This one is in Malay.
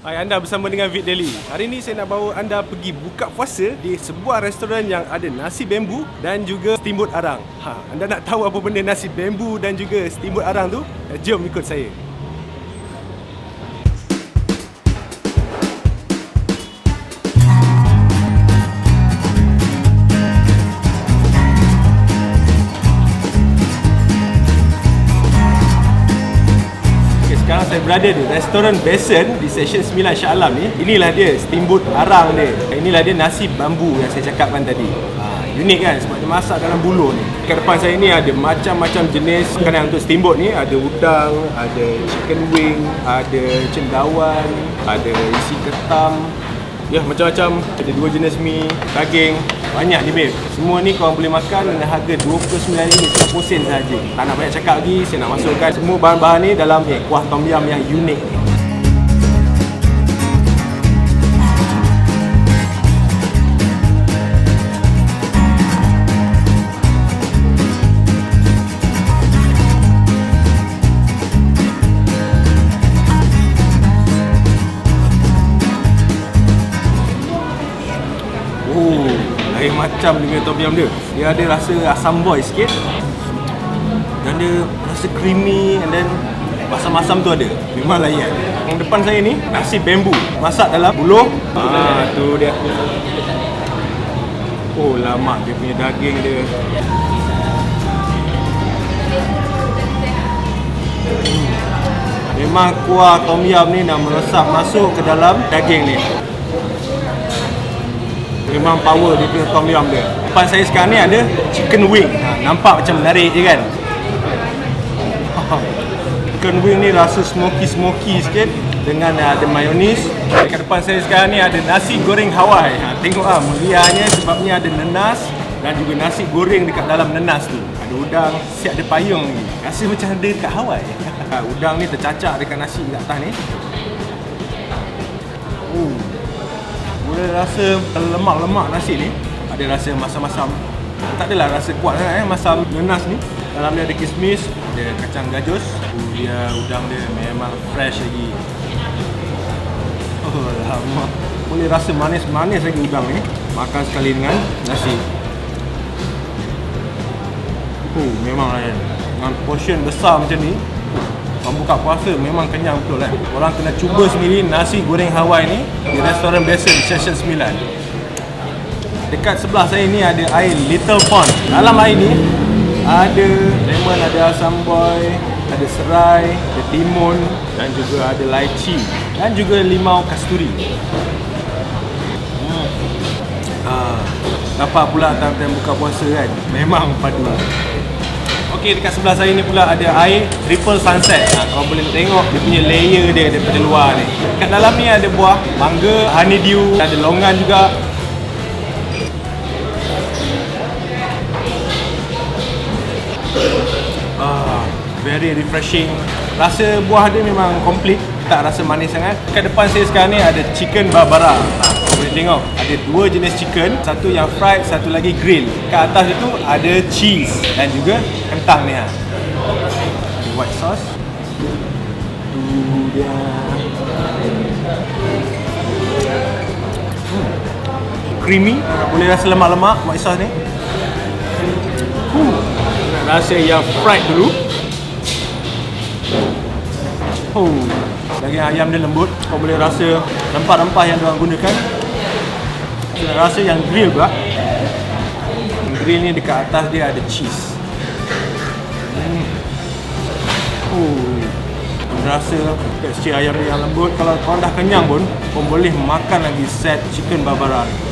Hai, anda bersama dengan Vid Daily. Hari ini saya nak bawa anda pergi buka puasa di sebuah restoran yang ada nasi bambu dan juga steamboat arang. Ha, anda nak tahu apa benda nasi bambu dan juga steamboat arang tu? Eh, Jom ikut saya. Sekarang saya berada di restoran Besen di Section 9 Shah Alam ni. Inilah dia steamboat arang dia. Inilah dia nasi bambu yang saya cakapkan tadi. Ha, unik kan sebab dia masak dalam buluh ni. Kat depan saya ni ada macam-macam jenis makanan untuk steamboat ni. Ada udang, ada chicken wing, ada cendawan, ada isi ketam, Ya macam-macam Ada dua jenis mi Daging Banyak ni babe Semua ni korang boleh makan Dengan harga RM29.90 sen saja. Tak nak banyak cakap lagi Saya nak masukkan semua bahan-bahan ni Dalam eh, kuah tom yum yang unik lain macam dengan tom yum dia. Dia ada rasa asam boy sikit. Dan dia rasa creamy and then masam-masam tu ada. Memang layan. Yang depan saya ni nasi bambu. Masak dalam buluh. Ah, tu dia. Oh, lama dia punya daging dia. Memang kuah tom yum ni nak meresap masuk ke dalam daging ni. Memang power dia punya tom yum dia. Depan saya sekarang ni ada chicken wing. Ha, nampak macam menarik je kan? chicken wing ni rasa smoky-smoky sikit dengan uh, ada mayonis. Dekat depan saya sekarang ni ada nasi goreng Hawaii. Ha, tengok ah mulianya sebabnya ada nenas dan juga nasi goreng dekat dalam nenas tu. Ada udang, siap ada payung lagi. Rasa macam ada dekat Hawaii. Ha, udang ni tercacak dekat nasi dekat atas ni. Oh, boleh rasa lemak-lemak nasi ni Ada rasa masam-masam. Tak adalah rasa kuat sangat eh Masam nenas ni. Dalam dia ada kismis Ada kacang gajus Dia udang dia memang fresh lagi. Oh lama. Boleh rasa manis-manis lagi udang ni. Makan sekali dengan nasi. Oh memang lain Dengan portion besar macam ni Orang buka puasa memang kenyang betul kan? Orang kena cuba sendiri nasi goreng Hawaii ni Di restoran biasa di Session 9 Dekat sebelah saya ni ada air Little Pond. Dalam air ni Ada lemon, ada asam boy Ada serai, ada timun Dan juga ada lychee Dan juga limau kasturi. Hmm. ah, Dapat pula time-time buka puasa kan? Memang padu Okey dekat sebelah saya ni pula ada air triple sunset. Ha, kau boleh tengok dia punya layer dia daripada luar ni. Kat dalam ni ada buah mangga, honeydew, ada longan juga. Ah, very refreshing. Rasa buah dia memang complete, tak rasa manis sangat. Kat depan saya sekarang ni ada chicken barbara. Ha, boleh tengok ada dua jenis chicken, satu yang fried, satu lagi grill. Kat atas itu ada cheese dan juga kentang ni ha. Ada white sauce. Tu dia. Hmm. Creamy, boleh rasa lemak-lemak white sauce ni. Hmm. Nak rasa yang fried dulu. Oh, daging ayam dia lembut. Kau boleh rasa rempah-rempah yang diorang gunakan. Nak rasa yang grill pula. Yang grill ni dekat atas dia ada cheese. Oh, rasa tekstur ayam yang lembut. Kalau kau dah kenyang pun, kau boleh makan lagi set chicken barbara ni.